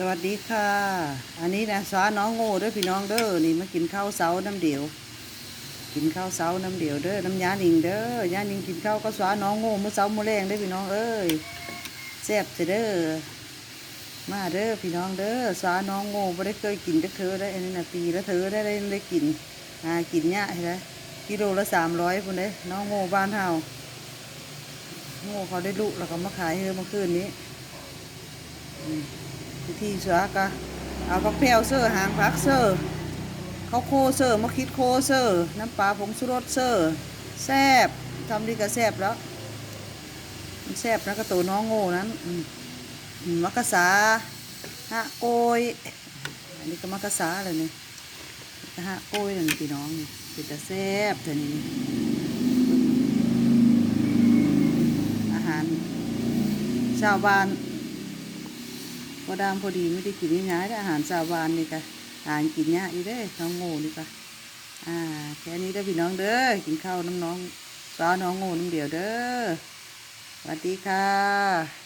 สวัสดีค่ะ อันนี้นะสาน้องโง่เด้อพี่น้องเด้อนี่มากินข้าวเสาน้ำเดียว กินข้าวเสาน้ำเดียวเด้อน้ำยาหนิงเด้อยาหนิงกินข้าวก็สาน้องโง่เมื้อเสามื้อแรงเด้อพี่น้องเอ้ยแซ่บจะเด้อมาเด้อพี่น้องเด้อสาน้องโง่บ่ได้เคยกินจักเธอได้อันนี้นะปีละเธอได้ได้ได้กินหากินยากเห็นไหมกิโลละ300พุ่นเด้น้องโง่บ้านเฮาโง่เขาได้ลูกแล้วก็มาขายเฮอเมื่อคืนนี้ พิธีเสือกะเอาผักแพรวเซอร์หางผักเซอร์ข้าวโคเซอร์มะคิดโคเซอร์น้ำปลาผงสุรสเซอร์แซบทำดีก็แซบแล้วมันแซบนะกระตัวน้องโง่นั้นมักกะสาฮะโกยอันนี้ก็มักกะสาเลยนี่ฮะโกยนั่นพี่น้องนี่เป็นแต่แซบแต่นี้อาหารชาวบ้าน พอดามพอดีไม่ได้กินง่ายๆได้อาหารสาวานนี่ค่ะอาหารกินยากอีเด้อน้องโง่นี่ค่ะอ่าแค่นี้ได้พี่น้องเด้อกินข้าวน้ำน้องสาวน้องโง่น้ำเดียวเด้อสวัสดีค่ะ